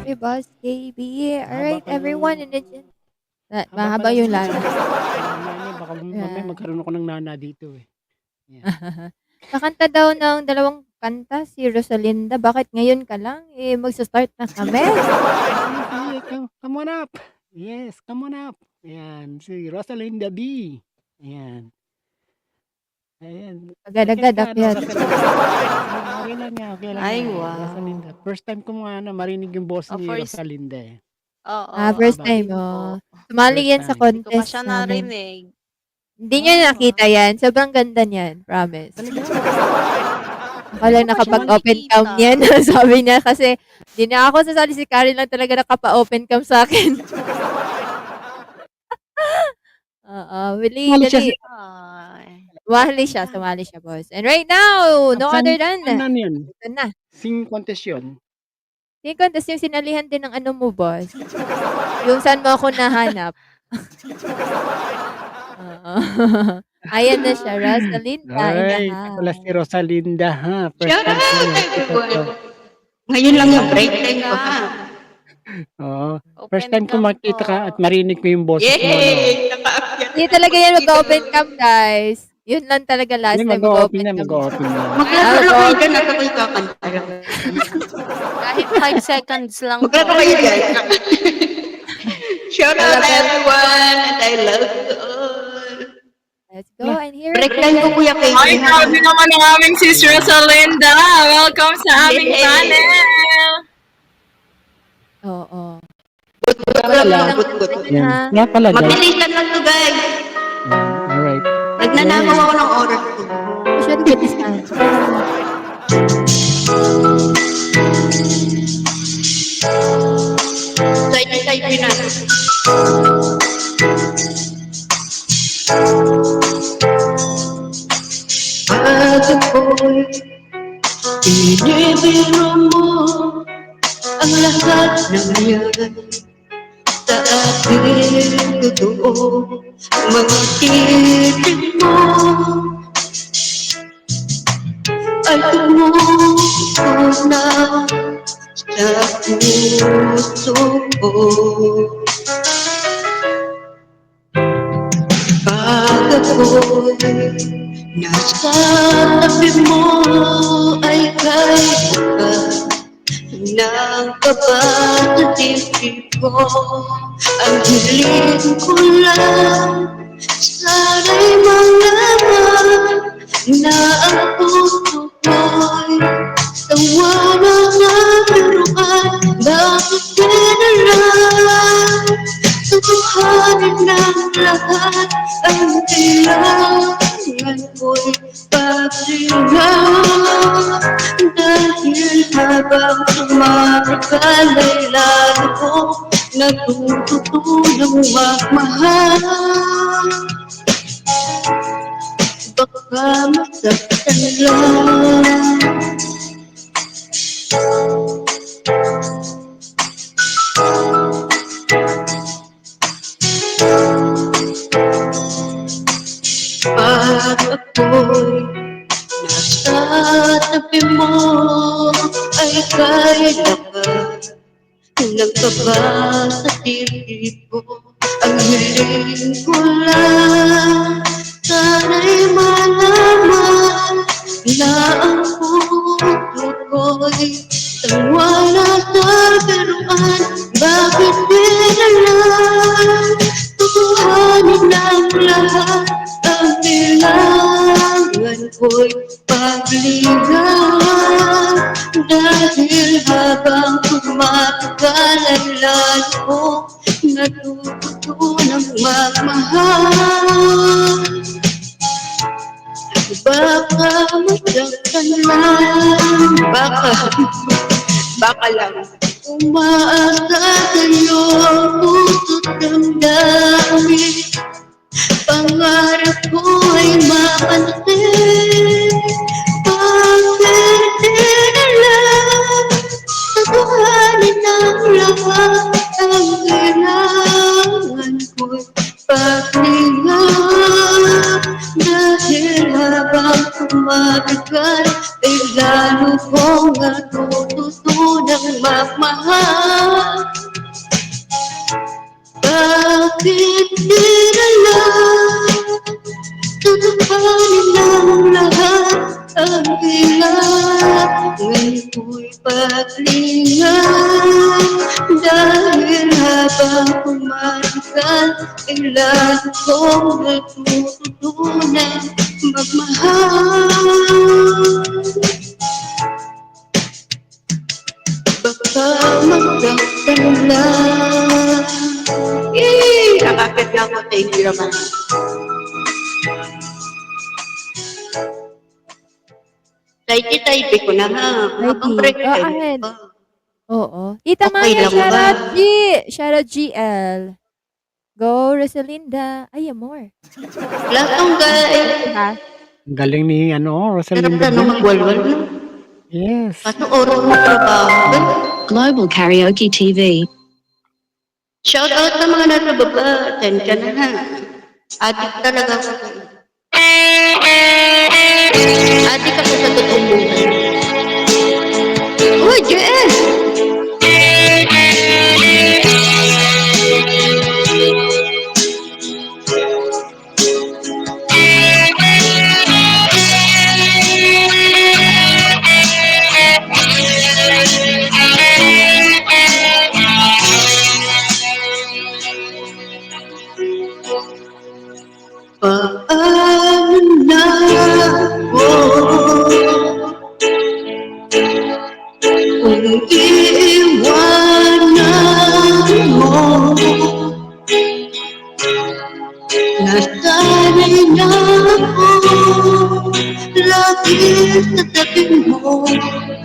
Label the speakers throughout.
Speaker 1: Siyempre, boss KB. Alright,
Speaker 2: Mahaba
Speaker 1: everyone,
Speaker 2: yung
Speaker 1: nandiyan na
Speaker 2: haba
Speaker 1: mahaba yung
Speaker 2: niya baka mamaya
Speaker 1: Yeah.
Speaker 2: magkaroon ako ng nana dito, eh. Yan.
Speaker 1: Kakanta daw ng dalawang kanta si Rosalinda. Bakit ngayon ka lang? Eh, magsa-start na kami.
Speaker 2: Sige, come come on up. Yes, come on up. Ayan, si Rosalinda B. Ayan. Ayan.
Speaker 1: Agad-agad,
Speaker 2: ano,
Speaker 1: akyat.
Speaker 2: Rosalinda. Okay lang yan, okay lang
Speaker 3: Ay,
Speaker 2: yan,
Speaker 3: wow.
Speaker 2: Rosalinda. First time ko nga na marinig yung boss
Speaker 3: Oh,
Speaker 2: ni
Speaker 3: first
Speaker 2: Rosalinda, eh.
Speaker 3: Oo,
Speaker 1: Ah, first time, oh. Sumali
Speaker 2: First
Speaker 1: yan sa
Speaker 2: time.
Speaker 3: Hindi ko pa
Speaker 1: contest
Speaker 3: siya
Speaker 1: namin.
Speaker 3: narinig.
Speaker 1: Hindi niya
Speaker 3: Oh.
Speaker 1: nakita yan. Sobrang ganda niyan, promise.
Speaker 3: Hindi ko pa siya
Speaker 1: nakapag-open cam niyan. Sabi niya kasi, di na ako sasali si Karen lang talaga nakapa-open cam sa akin. Oo, Willie,
Speaker 2: Sumali siya
Speaker 1: dali.
Speaker 3: Ay.
Speaker 1: Sumali siya, sumali siya, boss. And right now, no
Speaker 2: Saan
Speaker 1: other than,
Speaker 2: saan ano yun?
Speaker 1: ito na.
Speaker 2: Sing contest yun?
Speaker 1: Yung contest yung sinalihan din ng ano mo, boss. Yung saan mo ako nahanap. Oo. Ayan na siya, Rosalinda
Speaker 2: Ay, ito pala si. Rosalinda, ha? First
Speaker 4: Shout
Speaker 2: time ko
Speaker 4: out
Speaker 2: nakita
Speaker 4: everyone.
Speaker 2: to.
Speaker 4: Ngayon lang yung break time ko, ha?
Speaker 2: Oo. First time ko makita ka at marinig ko yung boses mo, no?
Speaker 4: Yay! Nakaakyat
Speaker 1: Hindi talaga yan mag-open cam, guys. Yun lang talaga last
Speaker 2: Hindi,
Speaker 1: time
Speaker 2: mag-open
Speaker 1: mag-open
Speaker 2: na, mag-open na.
Speaker 1: Ah,
Speaker 4: Maglalaro kayo
Speaker 1: mag-open.
Speaker 4: dyan at ako'y kakanta lang.
Speaker 3: Kahit 5 seconds lang.
Speaker 4: Maglalaro kayo dyan. Shout out everyone and I love you all.
Speaker 1: Let's go and hear
Speaker 4: Break time ko, Kuya Casey.
Speaker 5: Ay, grabe naman ang aming sis Rosalinda. Welcome sa aming channel.
Speaker 1: Oo.
Speaker 4: Good
Speaker 2: pala.
Speaker 4: lang, good, good.
Speaker 2: Yan.
Speaker 1: Ha?
Speaker 2: Nga pala, guys.
Speaker 4: Mabilisan lang to, guys.
Speaker 2: Alright.
Speaker 4: Nagnanakaw ako ng oras ko.
Speaker 1: Masyado bilis na.
Speaker 4: Side-side yun na. Binibiro mo ang lahat ng yan sa ating totoo mga titig mo ay tumutok na sa puso. Ko pag ako'y nasa ko Ang hiling ko lang Sana'y malaman Na ang puso ko'y Tawa ng nabiruan Bakit kinalang Tutuhanin ng lahat Ang kailangan ko'y pagsigaw Dahil habang tumatagal ay lalo ko Natututulong magmahal? Baka masaktan lang Pag ako'y nasa tabi mo ay kaya Nagkaba sa tibig ko Ang hiling ko lang lalo ko Natututunang magmahal Baka masaktan lang Baka, baka lang. Umaasa sa'yo Puso't damdamin. Pangarap ko tumatagal Ay lalo kong natututunang magmahal. Mahal Bakit di na lang Tutupanin ang lahat ang ilan Ngayon ko'y paglingan? Dahil habang kumalikan Kailan kong natututunan magmahal Baka magdaktan lang Eh, nakakit na ako. Thank you naman. Taiki-taipi ko na ha. Habang break tayo. Oh.
Speaker 1: Oo. Tita
Speaker 4: Okay
Speaker 1: Maya, shoutout G. Shoutout GL. Go, Rosalinda. Ay, more.
Speaker 4: Latong guys.
Speaker 1: Ha?
Speaker 2: Ang galing ni ano,
Speaker 4: Sarap
Speaker 2: Rosalinda.
Speaker 4: na nung magwalwal. no?
Speaker 2: Yes.
Speaker 4: Kaso oras mo trabaho.
Speaker 6: Global Karaoke TV.
Speaker 4: Shout out sa mga nasa baba. Tensya na ha. Adik talaga ako. Adik ako sa totoong buhay. Oh, Jen!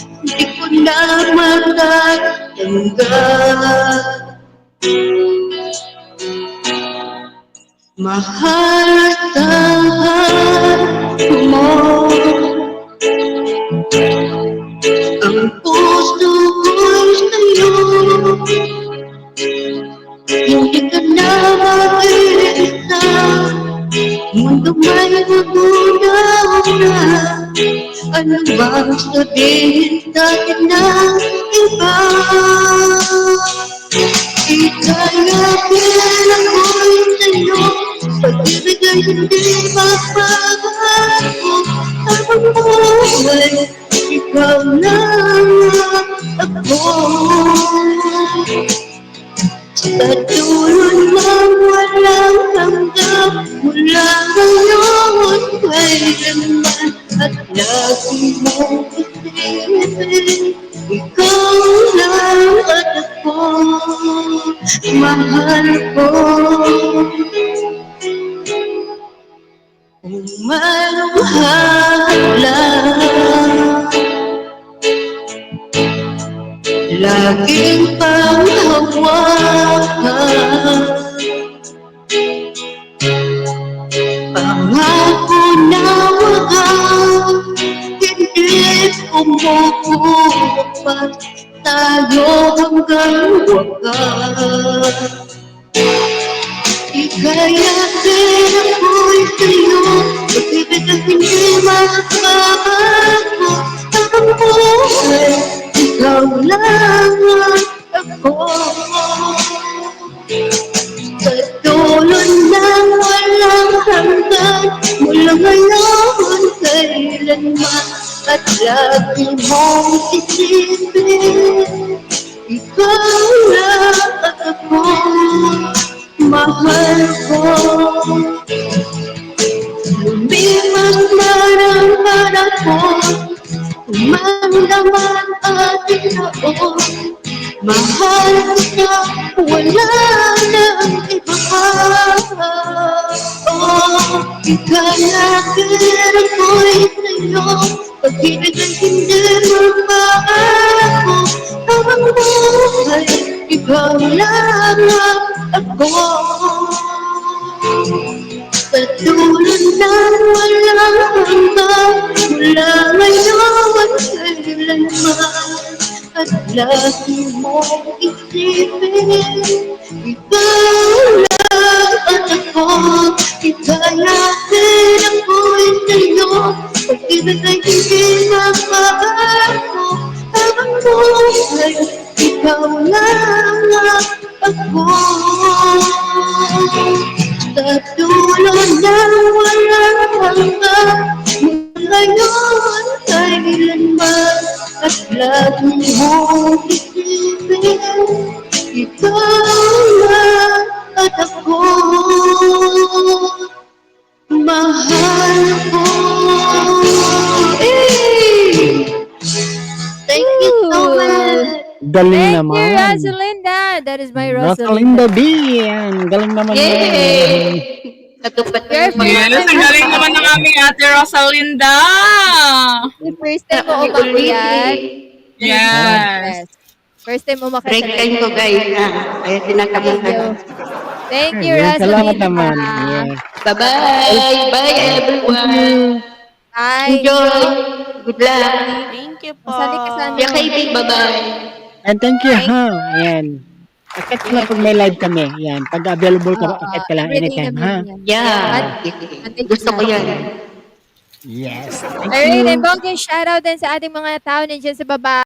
Speaker 4: Hindi ko na matatanggap Mahalasan mo. Ang puso ko'y sa'yo. Hindi ka na mag-iisa Mundo may magunaw na Ano bang sabihin sa'kin ng iba. Ikaya bilang ako'y sa'yo. Pag-ibig ay hindi mapapago Habang buhay, ikaw lang ako. Sa dulo ng walang hanggang Mula ngayon kailanman At lagi Ikaw lang at ako Mahal ko umuupat Tayo hanggang wakas Ikaya din ako'y sa'yo Pag-ibig ang hindi makabago Ang buhay, ikaw lang ako Sa dulo ng walang hanggan Mula ngayon kailanman At lagi mong isipin Ikaw lang at ako mahal ko. Lumipas man ang panahon Umanglaman ating taon Mahal kita, wala nang iba pa. Oh, ikalakir ako'y sa'yo Pag-ibig ay hindi magbabago Habang buhay, ikaw lang ako dulo ng walang hanggan Mula ngayon kailanman At lagi mong isipin Ikaw lang at ako ako'y sa'yo Pag-ibig ay hindi magbabago Habang buhay, ikaw lang ako Sa dulo ng walang hanggan Ngayon ay ilanman At laging mong isipin? Ikaw
Speaker 2: Galing
Speaker 1: Thank you,
Speaker 2: naman.
Speaker 1: Rosalinda. That is my
Speaker 2: Rosalinda
Speaker 1: Rosalinda.
Speaker 2: B. Yan. Galing naman
Speaker 4: Yay!
Speaker 2: yan.
Speaker 4: Natupad na
Speaker 1: Yes,
Speaker 4: yung mga
Speaker 5: Yes, ang galing naman ng aming ate Rosalinda.
Speaker 1: The first time mo umakyat.
Speaker 5: Yes.
Speaker 1: First time umakyat
Speaker 4: Break
Speaker 1: sa
Speaker 4: time ko guys na. Kaya
Speaker 1: Thank you. Thank you,
Speaker 2: Yan, Salamat
Speaker 1: Rosalinda.
Speaker 2: naman. Yes.
Speaker 4: Bye-bye! Bye everyone!
Speaker 1: Hi.
Speaker 4: Enjoy! Good luck!
Speaker 3: Thank you po.
Speaker 1: Masali ka sa
Speaker 4: Kuya KB, bye-bye!
Speaker 2: And thank you, ha. Ayan. Akit ka na pag may live kami. Yan. Pag available ka,
Speaker 1: Oo,
Speaker 2: akit ka lang
Speaker 1: everything
Speaker 2: anytime, ha?
Speaker 1: meron yan.
Speaker 4: Yeah!
Speaker 1: Ate-
Speaker 4: Gusto ko yan.
Speaker 2: Yes. Thank
Speaker 1: Alright,
Speaker 2: you.
Speaker 1: and bonggang shoutout din sa ating mga tao nandiyan sa baba.